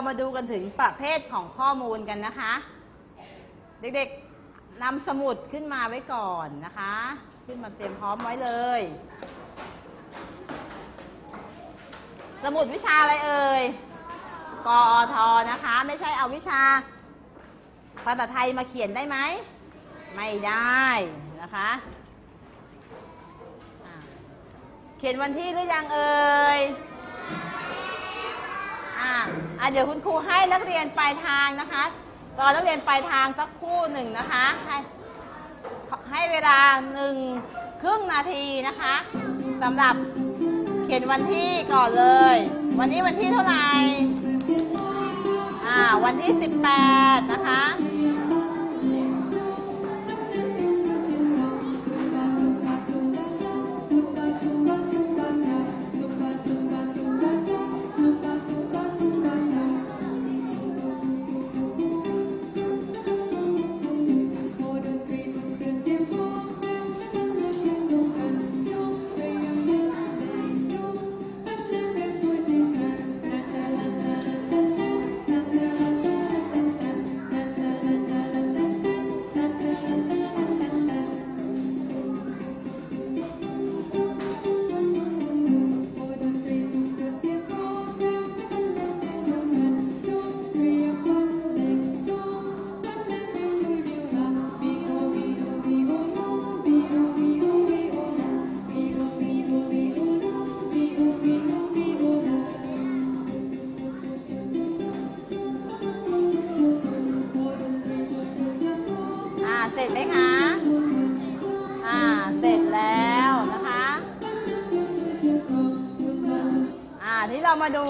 ามาดูกันถึงประเภทของข้อมูลกันนะคะ เด็กๆนำสมุดขึ้นมาไว้ก่อนนะคะ ขึ้นมาเตรียมพร้อมไว้เลย สมุดวิชาอะไรเอ่ยกอทนะคะ ไม่ใช่เอาวิชาภาษาไทยมาเขียนได้ไหม ไม่ได้นะคะอะเขียนวันที่หรือยังเอ่ย อะอะเดี๋ยวคุณครูให้นักเรียนปลายทางนะคะรอนักเรียนปลายทางสักครู่หนึ่งนะคะ ให้ให้เวลาหนึ่งครึ่งนาทีนะคะสำหรับเขียนวันที่ก่อนเลย วันนี้วันที่เท่าไหร่อ่าวันที่ 18 นะคะ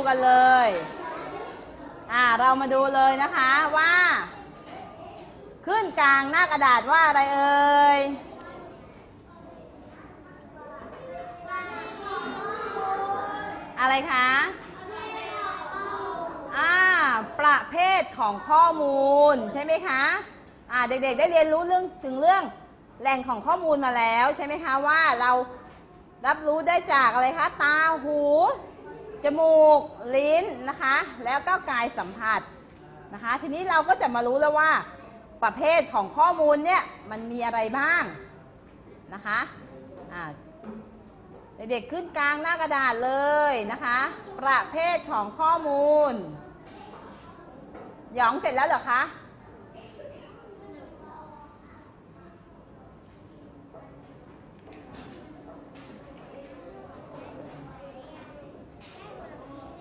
กันเลย อ่า เรามาดูเลยนะคะว่า ขึ้นกลางหน้ากระดาษว่าอะไรเอ่ยอะไรคะอ่า ประเภทของข้อมูลใช่ไหมคะ อ่า เด็กๆ ได้เรียนรู้เรื่องถึงเรื่องแหล่งของข้อมูลมาแล้วใช่ไหมคะว่าเรารับรู้ได้จากอะไรคะ ตาหู จมูก ลิ้นนะคะ แล้วก็กายสัมผัสนะคะ ทีนี้เราก็จะมารู้แล้วว่าประเภทของข้อมูลเนี่ยมันมีอะไรบ้างนะคะเด็กๆขึ้นกลางหน้ากระดาษเลยนะคะ ประเภทของข้อมูลหยองเสร็จแล้วเหรอคะ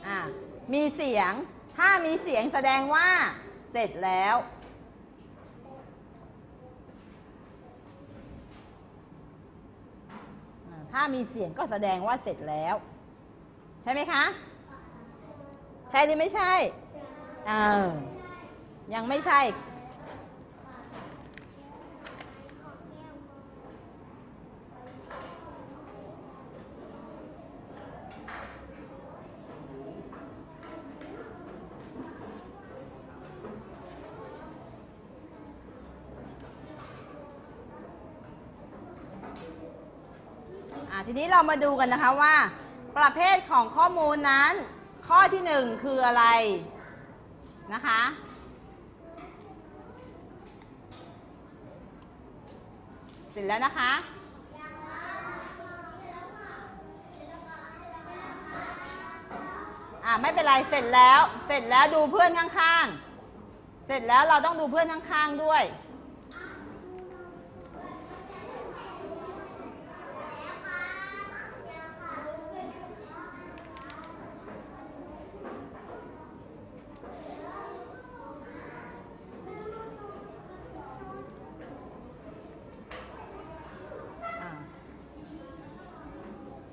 อะมี เสียง ถ้ามีเสียงแสดงว่า เสร็จแล้ว ถ้ามีเสียงก็แสดงว่าเสร็จแล้ว ใช่ไหมคะ ใช่หรือไม่ใช่ เออ ยังไม่ใช่ อ่า ทีนี้เรามาดูกันนะคะว่า ประเภทของข้อมูลนั้น ข้อที่หนึ่งคืออะไรนะคะ เสร็จแล้วนะคะอ่าไม่เป็นไรเสร็จแล้ว เสร็จแล้วดูเพื่อนข้างๆ เสร็จแล้วเราต้องดูเพื่อนข้างๆด้วย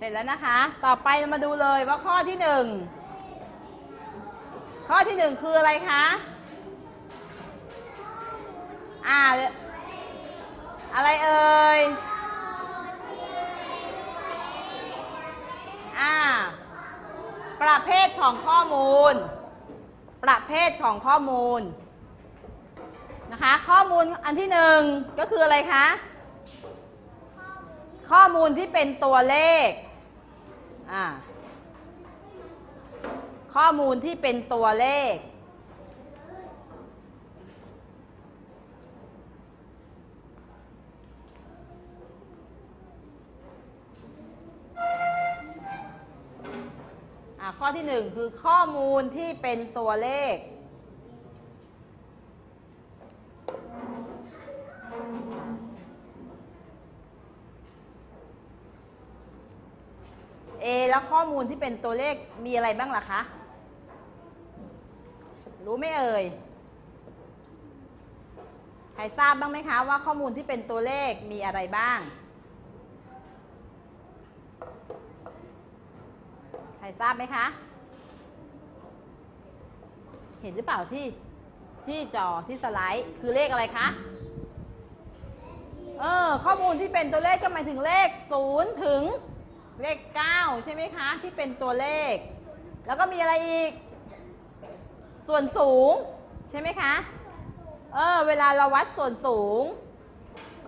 ร็จแล้วนะคะ ต่อไปเรามาดูเลยว่าข้อที่หนึ่งข้อที่หนึ่งคืออะไรคะอ่าอะไรเอ่ยอ่าประเภทของข้อมูล ประเภทของข้อมูลนะคะ ข้อมูลอันที่หนึ่งก็คืออะไรคะข้อมูลที่เป็นตัวเลข ข้อมูลที่เป็นตัวเลข ข้อที่หนึ่งคือข้อมูลที่เป็นตัวเลข เอแล้วข้อ มูลที่เป็นตัวเลขมีอะไรบ้างล่ะคะ รู้ไหมเอ่ย ใครทราบบ้างไหมคะว่าข้อมูลที่เป็นตัวเลขมีอะไรบ้าง ใครทราบไหมคะ เห็นหรือเปล่าที่ที่จอที่สไลด์คือเลขอะไรคะ เออข้อมูลที่เป็นตัวเลขก็หมายถึงเลข 0 ถึง เลข 9 ใช่ไหมคะ ที่เป็นตัวเลข แล้วก็มีอะไรอีก ส่วนสูง ใช่ไหมคะ เออเวลาเราวัดส่วนสูง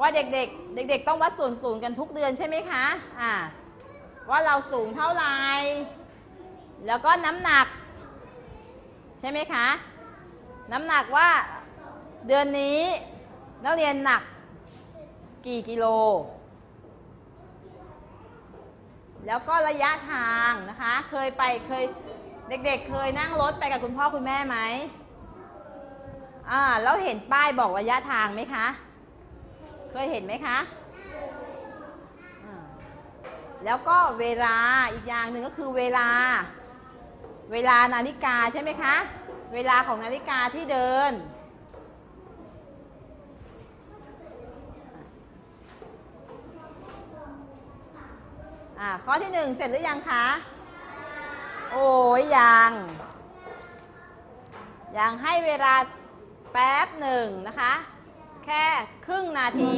ว่าเด็กๆ เด็ก ๆ ต้องวัดส่วนสูงกันทุกเดือนใช่ไหมคะอ่าว่าเราสูงเท่าไหร่แล้วก็น้ำหนัก ใช่ไหมคะ น้ำหนักว่าเดือนนี้นักเรียนหนักกี่กิโล แล้วก็ระยะทางนะคะ เคยไปเคยเด็กๆ เคยนั่งรถไปกับคุณพ่อคุณแม่ไหมอ่าแล้วเห็นป้ายบอกระยะทางไหมคะ เคยเห็นไหมคะแล้วก็เวลาอีกอย่างหนึ่งก็คือเวลา เวลานาฬิกาใช่ไหมคะ เวลาของนาฬิกาที่เดิน อ่าข้อที่หนึ่งเสร็จหรือยังคะ โอ้ยยังยังให้เวลาแป๊บหนึ่งนะคะ แค่ครึ่งนาที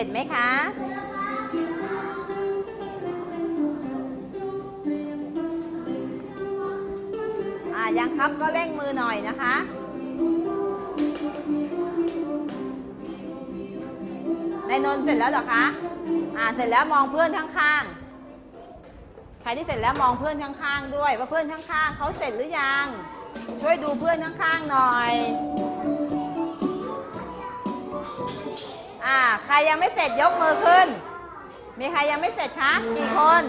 ร็จไหมคะอ่ายังครับก็เร่งมือหน่อยนะคะ ในนนเสร็จแล้วเหรอคะ อ่า เสร็จแล้วมองเพื่อนข้างๆ ใครที่เสร็จแล้วมองเพื่อนข้างๆ ด้วย ว่าเพื่อนข้างๆเขาเสร็จหรือยัง ช่วยดูเพื่อนข้างๆ หน่อย อ่า ใครยังไม่เสร็จยกมือขึ้น มีใครยังไม่เสร็จคะ กี่คน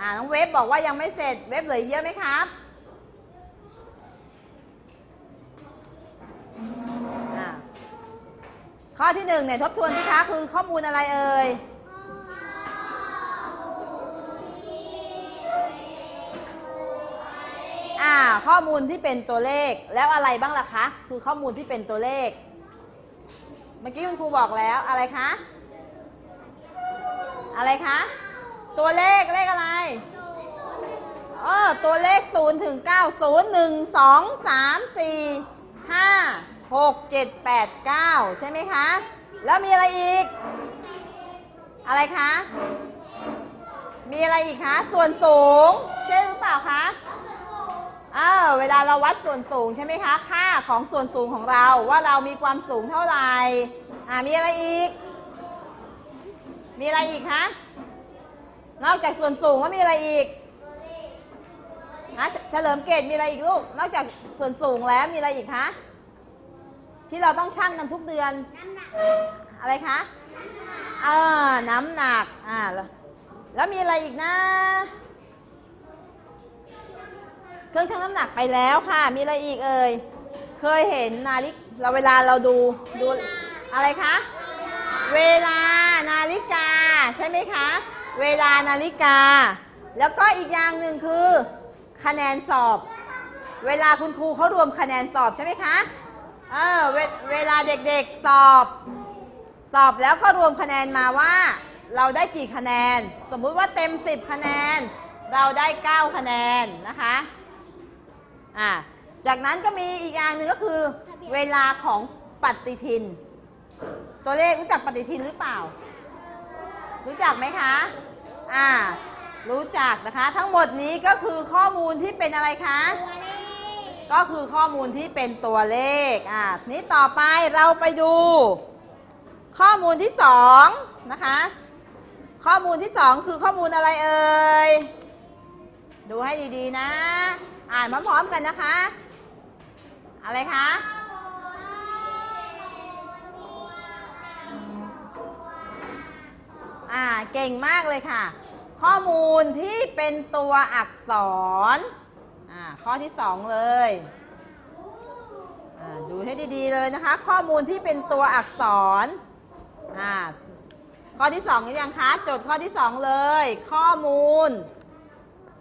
อ่า น้องเวฟบอกว่ายังไม่เสร็จ เวฟเหลืออกเยอะไหมครับอ่าข้อที่หนึ่งเนี่ยทบทวนสิคะ คือข้อมูลอะไรเอ่ย อ่า ข้อมูลที่เป็นตัวเลขแล้วอะไรบ้างล่ะคะ คือข้อมูลที่เป็นตัวเลข เมื่อกี้คุณครูบอกแล้วอะไรคะ อะไรคะ ตัวเลขเลขอะไรเออตัวเลข 0 ถึง 9 0 1 2 3 4 5 6 7 8 9 ใช่ไหมคะ แล้วมีอะไรอีก อะไรคะ มีอะไรอีกคะ ส่วนสูง ใช่หรือเปล่าคะ อ้าวเวลาเราวัดส่วนสูงใช่ไหมคะ ค่าของส่วนสูงของเราว่าเรามีความสูงเท่าไหร่ อ่ามีอะไรอีก มีอะไรอีกคะ นอกจากส่วนสูงแล้วมีอะไรอีกนะเฉเฉลิมเกตมีอะไรอีกลูก นอกจากส่วนสูงแล้วมีอะไรอีกคะ ที่เราต้องชั่งกันทุกเดือนอะไรคะ เออน้ำหนัก อ่า แล้วแล้วมีอะไรอีกนะ เครื่องชั่งน้ำหนักไปแล้วค่ะ มีอะไรอีกเอ่ย เคยเห็นนาฬิกเราเวลาเราดูดูอะไรคะ เวลานาฬิกาใช่ไหมคะ เวลานาฬิกา แล้วก็อีกอย่างหนึ่งคือ คะแนนสอบ เวลาคุณครูเขารวมคะแนนสอบใช่ไหมคะ เออเวเวลาเด็กๆสอบ สอบแล้วก็รวมคะแนนมาว่า เราได้กี่คะแนน สมมุติว่าเต็ม 10 คะแนน เราได้ 9 คะแนนนะคะ อ่าจากนั้นก็มีอีกอย่างหนึ่งก็คือ เวลาของปฏิทิน ตัวเลขรู้จักปฏิทินหรือเปล่า รู้จักไหมคะอ่ารู้จักนะคะ ทั้งหมดนี้ก็คือข้อมูลที่เป็นอะไรคะตัวเลขก็คือข้อมูลที่เป็นตัวเลขอะนี้ต่อไปเราไปดู ข้อมูลที่สองนะคะข้อมูลที่สองคือข้อมูลอะไรเอ่ย ดูให้ดีๆนะ อ่านพร้อมๆกันนะคะ อะไรคะอ่าเก่งมากเลยค่ะ ข้อมูลที่เป็นตัวอักษรอ่าข้อที่สองเลยอ่าดูให้ดีๆเลยนะคะ ข้อมูลที่เป็นตัวอักษรอ่าข้อที่สองหรือยังคะจทย์ข้อที่สองเลย ข้อมูล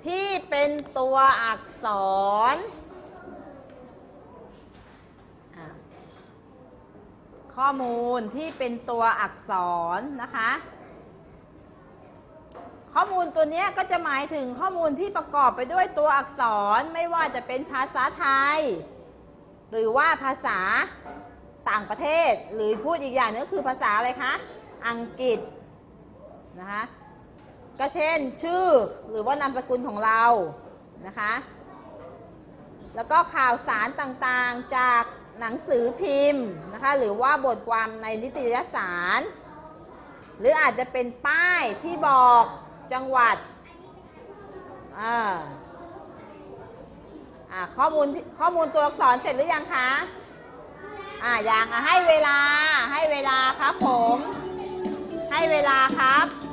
ที่เป็นตัวอักษร ข้อมูลที่เป็นตัวอักษรนะคะ ข้อมูลตัวนี้ก็จะหมายถึงข้อมูลที่ประกอบไปด้วยตัวอักษรไม่ว่าจะเป็นภาษาไทย หรือว่าภาษาต่างประเทศ หรือพูดอีกอย่างนึงก็คือภาษาอะไรคะ อังกฤษนะคะ ก็เช่น ชื่อหรือว่านามสกุลของเรานะคะ แล้วก็ข่าวสารต่างๆจากหนังสือพิมพ์นะคะหรือว่าบทความในนิตยสาร หรืออาจจะเป็นป้ายที่บอกจังหวัดอ่าข้อมูลข้อมูลตัวอักษรเสร็จหรือยังคะ อ่ายังอะให้เวลาให้เวลาครับผม ให้เวลาครับ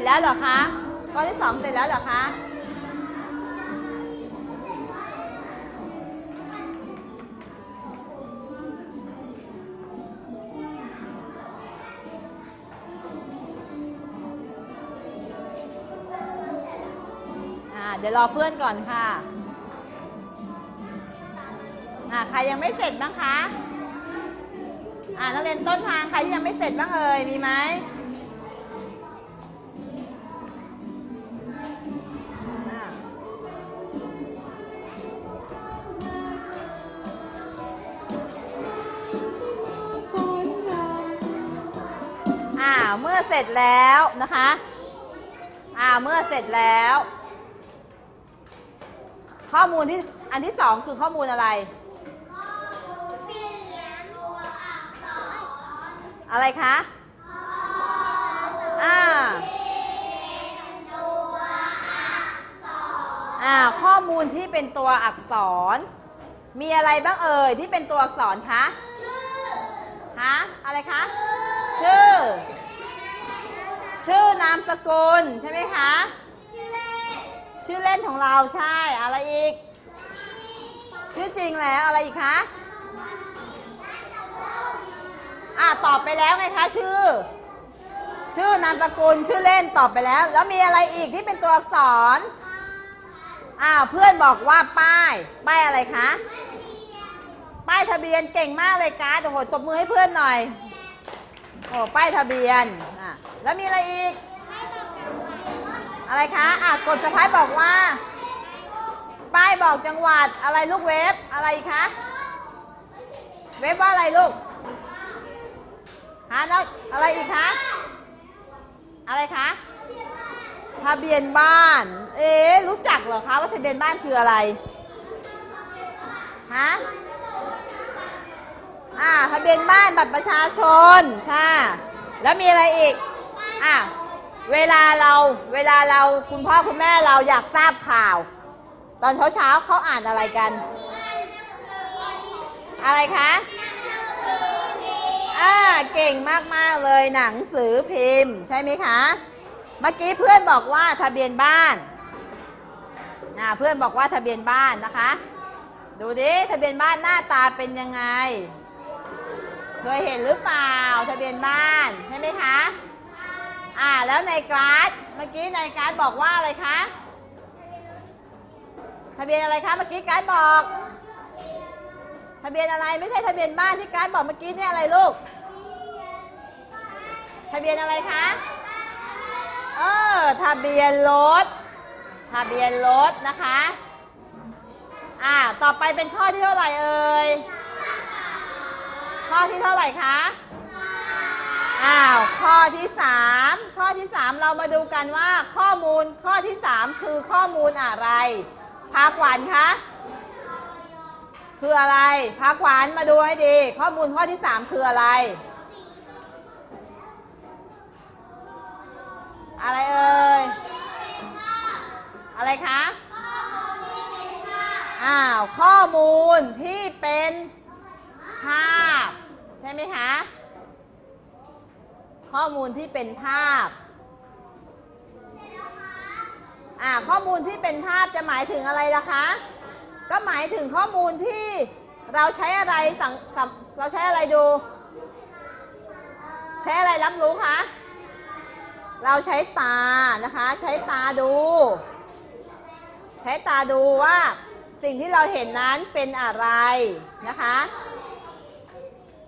จแล้วเหรอคะข้อที่สองเสร็จแล้วเหรอคะอ่าเดี๋ยวรอเพื่อนก่อนค่ะอ่าใครยังไม่เสร็จบ้างคะ อ่านักเรียนต้นทางใครที่ยังไม่เสร็จบ้างเอ่ย มีไหม ร็จแล้วนะคะ อ่า เมื่อเสร็จแล้ว ข้อมูลที่อันที่สองคือข้อมูลอะไรเสียงตัวอักษรอะไรคะอ่าอ่า ข้อมูลที่เป็นตัวอักษร มีอะไรบ้างเอ่ยที่เป็นตัวอักษรคะ ฮะ อะไรคะ ชื่อ ชื่อนามสกุลใช่ไหมคะชื่อเล่นของเราใช่ อะไรอีก ชื่อจริงแล้วอะไรอีกคะอ่าตอบไปแล้วไงคะชื่อ ชื่อนามสกุลชื่อเล่นตอบไปแล้ว แล้วมีอะไรอีกที่เป็นตัวอักษรอ้าวเพื่อนบอกว่าป้าย ป้ายอะไรคะป้ายทะเบียนเก่งมากเลยการ์ดโอ้โหตบมือให้เพื่อนหน่อยโอ้ป้ายทะเบียนอะ แล้วมีอะไรอีก อะไรคะ อะกดสะพายบอกว่า ป้ายบอกจังหวัด อะไรลูกเว็บอะไรอีกคะ เว็บว่าอะไรลูกฮะแล้วอะไรอีกคะ อะไรคะ ทะเบียนบ้าน เอ๊ะรู้จักเหรอคะว่าทะเบียนบ้านคืออะไร ฮะอ่าทะเบียนบ้านบัตรประชาชนใช่แล้วมีอะไรอีก อะเวลาเราเวลาเราคุณพ่อคุณแม่เราอยากทราบข่าว ตอนเช้าเช้าๆเขาอ่านอะไรกัน อะไรคะอ่าเก่งมากๆเลยหนังสือพิมพ์ใช่ไหมคะ เมื่อกี้เพื่อนบอกว่าทะเบียนบ้านอ่าเพื่อนบอกว่าทะเบียนบ้านนะคะ ดูดิทะเบียนบ้านหน้าตาเป็นยังไง เคยเห็นหรือเปล่าทะเบียนบ้านใช่ไหมคะ อ่าแล้วในกราฟเมื่อกี้ในกราฟบอกว่าอะไรคะทะเบียนอะไรคะเมื่อกี้กราฟบอก ทะเบียนอะไรไม่ใช่ทะเบียนบ้านที่กราฟบอกเมื่อกี้เนี่ยอะไรลูก ทะเบียนอะไรคะเออทะเบียนรถ ทะเบียนรถนะคะอ่าต่อไปเป็นข้อที่เท่าไหร่เอ่ยข้อที่เท่าไหร่คะ อ้าว ข้อที่ 3 ข้อที่ 3 เรามาดูกันว่าข้อมูลข้อที่ 3 คือข้อมูลอะไร พาขวัญคะคืออะไร พาขวัญมาดูให้ดี ข้อมูลข้อที่ 3 คืออะไร อะไรเอ่ยอะไรคะอ้าว ข้อมูลที่เป็นภาพ ใช่ไหมคะ ข้อมูลที่เป็นภาพอ่าข้อมูลที่เป็นภาพจะหมายถึงอะไรล่ะคะ ก็หมายถึงข้อมูลที่เราใช้อะไรสังสัมเราใช้อะไรดู ใช้อะไรรับรู้คะเราใช้ตานะคะ ใช้ตาดู ใช้ตาดูว่าสิ่งที่เราเห็นนั้นเป็นอะไรนะคะ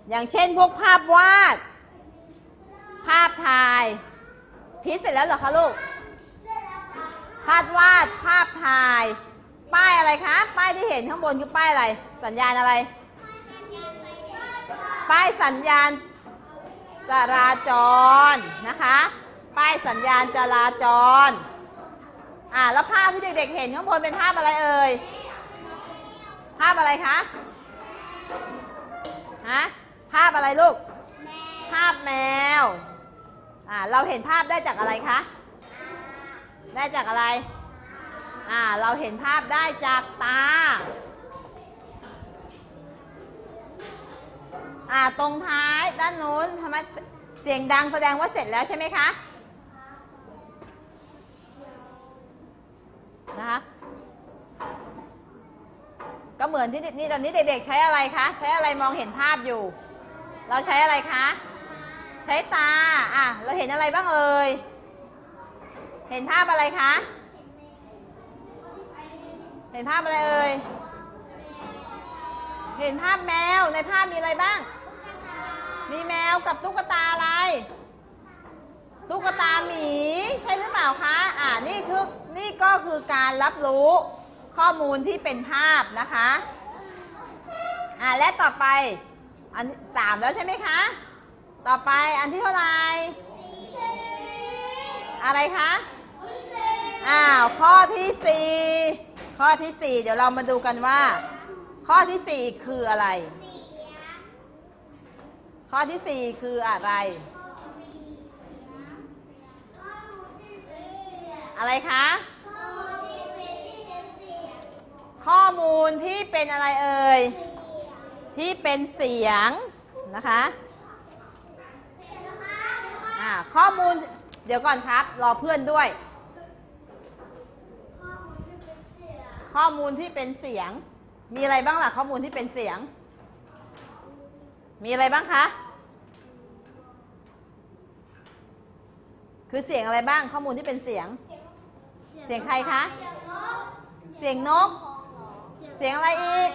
อย่างเช่นพวกภาพวาด ภาพถ่ายพิชเสร็จแล้วเหรอคะลูกภาพวาดภาพถ่าย ป้ายอะไรคะ ป้ายที่เห็นข้างบนคือป้ายอะไร สัญญาณอะไร ป้ายสัญญาณจราจรนะคะ ป้ายสัญญาณจราจรอ่าแล้วภาพที่เด็กๆเห็นข้างบนเป็นภาพอะไรเอ่ยภาพอะไรคะฮะภาพอะไรลูก ภาพแมว อ่าเราเห็นภาพได้จากอะไรคะ ได้จากอะไร อ่าเราเห็นภาพได้จากตา อ่าตรงท้ายด้านนู้นทำไมเสียงดังแสดงว่าเสร็จแล้วใช่ไหมคะ นะคะก็เหมือนที่นี่ตอนนี้เด็กๆใช้อะไรคะ ใช้อะไรมองเห็นภาพอยู่ เราใช้อะไรคะ ใช้ตา อะ เราเห็นอะไรบ้างเอ่ย เห็นภาพอะไรคะ เห็นภาพอะไรเอ่ย เห็นภาพแมว ในภาพมีอะไรบ้าง มีแมวกับตุ๊กตาอะไร ตุ๊กตาหมี ใช่หรือเปล่าคะ อ่านี่คือ นี่ก็คือการรับรู้ข้อมูลที่เป็นภาพนะคะ อ่าและต่อไป อันสามแล้วใช่ไหมคะ ต่อไปอันที่เท่าไหร่อะไรคะอ้าวข้อที่สี่ข้อที่สี่เดี๋ยวเรามาดูกันว่า ข้อที่สี่คืออะไร ข้อที่สี่คืออะไร อะไรคะข้อมูลที่เป็นอะไรเอ่ยที่เป็นเสียงนะคะ อ่าข้อมูลเดี๋ยวก่อนครับ รอเพื่อนด้วย ข้อมูลที่เป็นเสียง มีอะไรบ้างล่ะข้อมูลที่เป็นเสียง มีอะไรบ้างคะ คือเสียงอะไรบ้างข้อมูลที่เป็นเสียง เสียงใครคะ เสียงนก เสียงอะไรอีก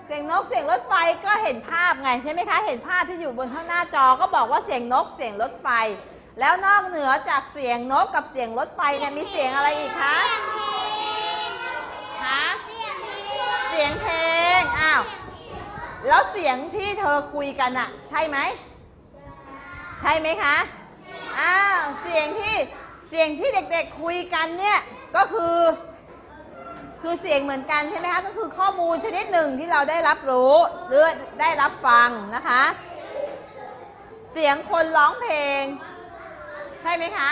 เสียงนกเสียงรถไฟก็เห็นภาพไงใช่ไหมคะ เห็นภาพที่อยู่บนข้างหน้าจอก็บอกว่าเสียงนกเสียงรถไฟ แล้วนอกเหนือจากเสียงนกกับเสียงรถไฟเนี่ยมีเสียงอะไรอีกคะฮะเสียงเพลงอ้าวแล้วเสียงที่เธอคุยกันอะใช่ไหมใช่ไหมคะอ้าวเสียงที่เสียงที่เด็กๆคุยกันเนี่ยก็คือ คือเสียงเหมือนกันใช่ไหมคะก็คือข้อมูลชนิดหนึ่งที่เราได้รับรู้หรือได้รับฟังนะคะ เสียงคนร้องเพลง ใช่ไหมคะ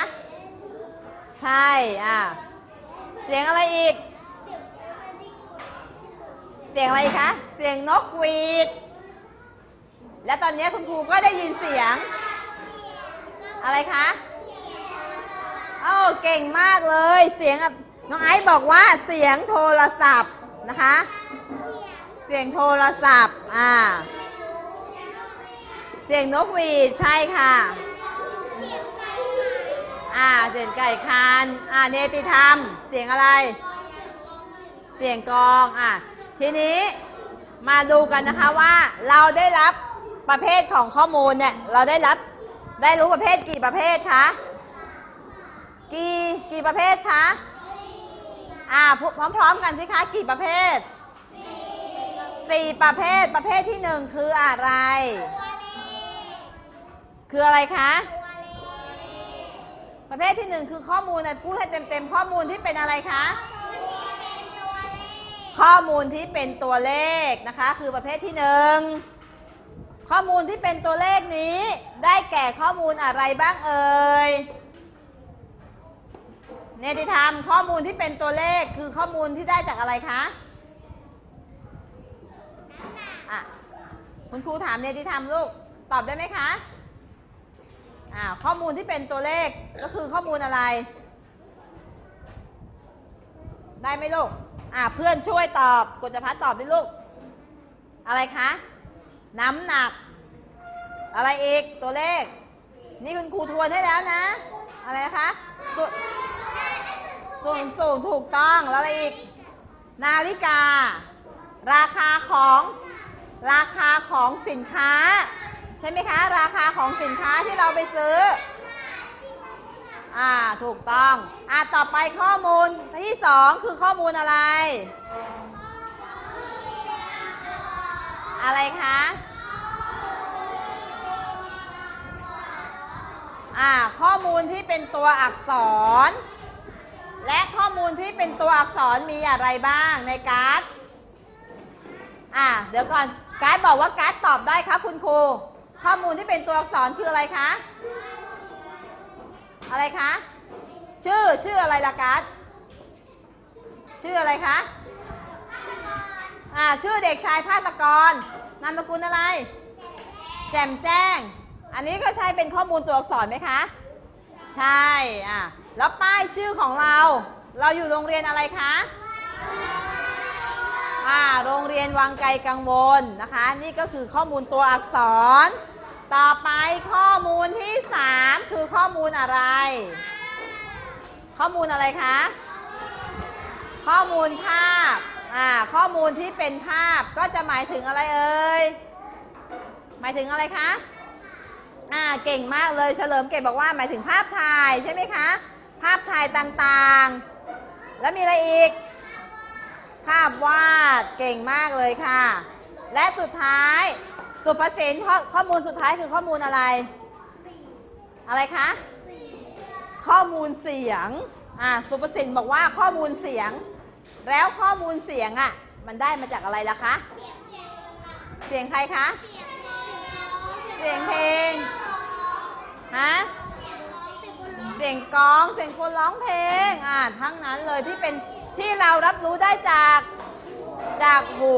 ใช่อะเสียงอะไรอีก เสียงอะไรคะ เสียงนกหวีด และตอนนี้คุณครูก็ได้ยินเสียง อะไรคะโอ้เก่งมากเลยเสียงอะ น้องไอซ์บอกว่าเสียงโทรศัพท์นะคะ เสียงโทรศัพท์ อ่า เสียงนกหวีดใช่ค่ะ อ่า เสียงไก่คาน อ่า เนติธรรม เสียงอะไร เสียงกอง อะทีนี้มาดูกันนะคะว่าเราได้รับประเภทของข้อมูลเนี่ยเราได้รับได้รู้ประเภทกี่ประเภทคะ กี่กี่ประเภทคะ อ่าพร้อมๆกันสิคะกี่ประเภทสี่ประเภทประเภทที่หนึ่งคืออะไรคืออะไรคะประเภทที่หนึ่งคือข้อมูลนะพูดให้เต็มๆข้อมูลที่เป็นอะไรคะข้อมูลที่เป็นตัวเลขนะคะ คือประเภทที่หนึ่งข้อมูลที่เป็นตัวเลขนี้ ได้แก่ข้อมูลอะไรบ้างเอ่ย เนติธรรมข้อมูลที่เป็นตัวเลขคือข้อมูลที่ได้จากอะไรคะอะคุณครูถามเนติธรรมลูกตอบได้ไหมคะอ่าข้อมูลที่เป็นตัวเลขก็คือข้อมูลอะไร ได้ไหมลูกอ่าเพื่อนช่วยตอบกฎจพัฒน์ตอบดิลูก อะไรคะ น้ำหนัก อะไรอีกตัวเลข นี่คุณครูทวนให้แล้วนะ อะไรนะคะ ส่วนสูงถูกต้องแล้วอะไรอีก นาฬิกา ราคาของราคาของสินค้า ใช่ไหมคะ ราคาของสินค้าที่เราไปซื้อ อ่าถูกต้อง อ่าต่อไปข้อมูลที่สองคือข้อมูลอะไร อะไรคะอ่าข้อมูลที่เป็นตัวอักษร และข้อมูลที่เป็นตัวอักษรมีอะไรบ้างในการ์ด อ่าเดี๋ยวก่อน การ์ดบอกว่าการ์ดตอบได้ครับคุณครู ข้อมูลที่เป็นตัวอักษรคืออะไรคะ อะไรคะ ชื่อชื่ออะไรล่ะการ์ด ชื่ออะไรคะ อ่า ชื่อเด็กชายภาสกร นามสกุลอะไร แจ่มแจ้ง อันนี้ก็ใช้เป็นข้อมูลตัวอักษรไหมคะ ใช่ อะ แล้วป้ายชื่อของเรา เราอยู่โรงเรียนอะไรคะอ่าโรงเรียนวังไกลกังวลนะคะ นี่ก็คือข้อมูลตัวอักษร ต่อไปข้อมูลที่ 3 คือข้อมูลอะไร ข้อมูลอะไรคะ ข้อมูลภาพอ่าข้อมูลที่เป็นภาพก็จะหมายถึงอะไรเอ่ยหมายถึงอะไรคะอ่าเก่งมากเลยเฉลิมเก่งบอกว่าหมายถึงภาพถ่ายใช่ไหมคะ ภาพถ่ายต่างๆ แล้วมีอะไรอีก ภาพวาดเก่งมากเลยค่ะ และสุดท้ายสุภสินข้อข้อมูลสุดท้ายคือข้อมูลอะไร อะไรคะ ข้อมูลเสียงอ่าสุภสินบอกว่าข้อมูลเสียง แล้วข้อมูลเสียงอะ่ะมันได้มาจากอะไรล่ะคะ เสียงใครคะ เสียงเพลง ฮะ เสียงกองเสียงคนร้องเพลงอ่าทั้งนั้นเลยที่เป็นที่เรารับรู้ได้จากจากหู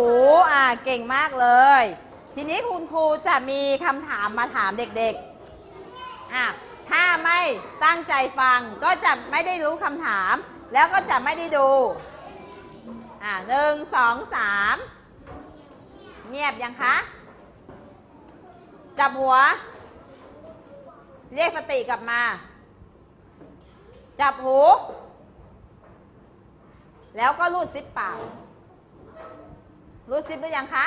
อ่าเก่งมากเลย ทีนี้คุณครูจะมีคำถามมาถามเด็กๆอะถ้าไม่ตั้งใจฟังก็จะไม่ได้รู้คำถาม แล้วก็จะไม่ได้ดูอ่าหนึ่งสองสามเงียบยังคะ จับหัว เรียกสติกลับมา จับหู แล้วก็รูดซิปปาก รูดซิปหรือยังคะ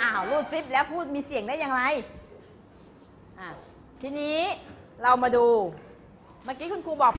อ้าว รูดซิปแล้วพูดมีเสียงได้อย่างไร อะ ทีนี้เรามาดู เมื่อกี้คุณครูบอก